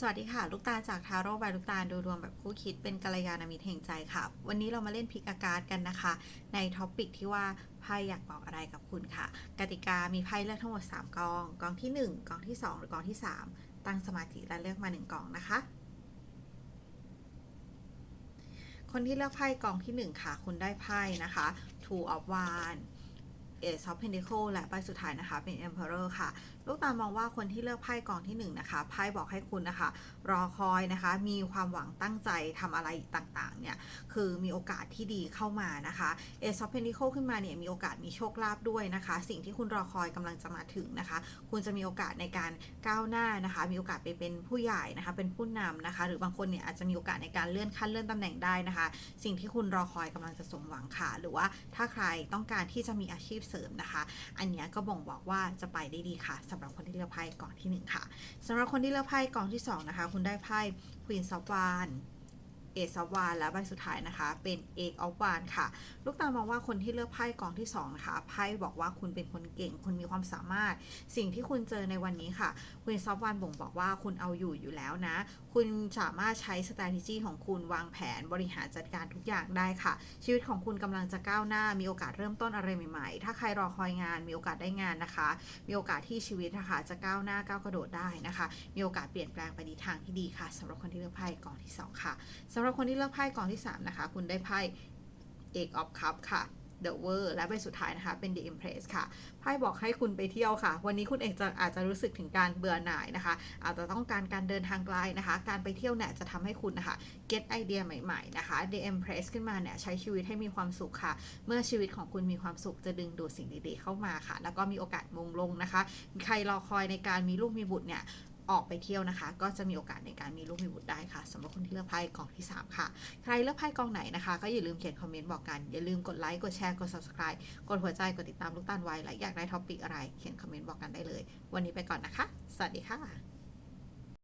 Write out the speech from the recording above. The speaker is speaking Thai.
สวัสดีค่ะ ลูกตาลจากทาโร่บายลูกตาลดูดวงแบบคู่คิดเป็นกัลยาณมิตรแห่งใจค่ะ วันนี้เรามาเล่นพิกอากาศกันนะคะ ในท็อปิกที่ว่าไพ่อยากบอกอะไรกับคุณค่ะ กติกามีไพ่เลือกทั้งหมด 3กองกองที่ 1กองที่ 2 หรือกองที่ 3 ตั้งสมาธิและเลือกมา 1กองนะคะ คนที่เลือกไพ่กองที่ 1 ค่ะ คุณได้ไพ่นะคะ Two of Wands Ace of Pentacles และใบสุดท้ายนะคะเป็น Emperor ค่ะ ลูกตามองว่าคนที่เลือกไพ่กองที่1นะคะไพ่บอกให้คุณนะคะ รอคอยนะคะ มีความหวังตั้งใจทำอะไรต่างๆ เนี่ย คือมีโอกาสที่ดีเข้ามานะคะ Ace of Pentacles ขึ้นมาเนี่ยมีโอกาสมีโชคลาภด้วยนะคะ สิ่งที่คุณรอคอยกำลังจะมาถึงนะคะ คุณจะมีโอกาสในการก้าวหน้านะคะ มีโอกาสไปเป็นผู้ใหญ่นะคะ เป็นผู้นำนะคะ หรือบางคนเนี่ยอาจจะมีโอกาสในการเลื่อนขั้นเลื่อนตำแหน่งได้นะคะ สิ่งที่คุณรอคอยกำลังจะสมหวังค่ะ หรือว่าถ้าใครต้องการที่จะมีอาชีพเสริมนะคะ อันนี้ก็บ่งบอกว่าจะไปได้ดีค่ะสำหรับคนที่เลือกไพ่กองที่หนึ่งค่ะสำหรับคนที่เลือกไพ่กองที่สองนะคะ คุณได้ไพ่ Queen of Wands เอซาวานและใบสุดท้ายนะคะเป็นเอกออฟวานค่ะ ลูกตาลมองว่าคนที่เลือกไพ่กองที่2นะคะไพ่บอกว่าคุณเป็นคนเก่งคุณมีความสามารถ สิ่งที่คุณเจอในวันนี้ค่ะคุณซอฟวานบ่งบอกว่าคุณเอาอยู่อยู่แล้วนะ คุณสามารถใช้ strategy ของคุณวางแผนบริหารจัดการทุกอย่างได้ค่ะ ชีวิตของคุณกำลังจะก้าวหน้า มีโอกาสเริ่มต้นอะไรใหม่ๆ ถ้าใครรอคอยงานมีโอกาสได้งานนะคะ มีโอกาสที่ชีวิตนะคะจะก้าวหน้าก้าวกระโดดได้นะคะ มีโอกาสเปลี่ยนแปลงไปในทางที่ดีค่ะสำหรับคนที่เลือกไพ่กองที่สองค่ะำหรับคนที่เลือกไพ่กองที่ 3 นะคะ คุณได้ไพ่เอกออฟคัพค่ะ The w o r และใบสุดท้ายนะคะ เป็น The Empress ค่ะ ไพ่บอกให้คุณไปเที่ยวค่ะ วันนี้คุณเองจะอาจจะรู้สึกถึงการเบื่อหน่ายนะคะ อาจจะต้องการการเดินทางไกลนะคะ การไปเที่ยวเนี่ยจะทำให้คุณนะคะ get ไอเดียใหม่ๆนะคะ The Empress ขึ้นมาเนี่ยใช้ชีวิตให้มีความสุขค่ะ เมื่อชีวิตของคุณมีความสุขจะดึงดูดสิ่งดีๆเข้ามาค่ะ แล้วก็มีโอกาสมงลงนะคะ ใครรอคอยในการมีลูกมีบุตรเนี่ย ออกไปเที่ยวนะคะ ก็จะมีโอกาสในการมีลูกมีบุตรได้ค่ะสำหรับคนที่เลือกไพ่กองที่ 3 ค่ะ ใครเลือกไพ่กองไหนนะคะ ก็อย่าลืมเขียนคอมเมนต์บอกกัน อย่าลืมกดไลค์กดแชร์กด subscribe กดหัวใจกดติดตามลูกตาลไว้และอยากได้ท็อปิกอะไร เขียนคอมเมนต์บอกกันได้เลย วันนี้ไปก่อนนะคะ สวัสดีค่ะ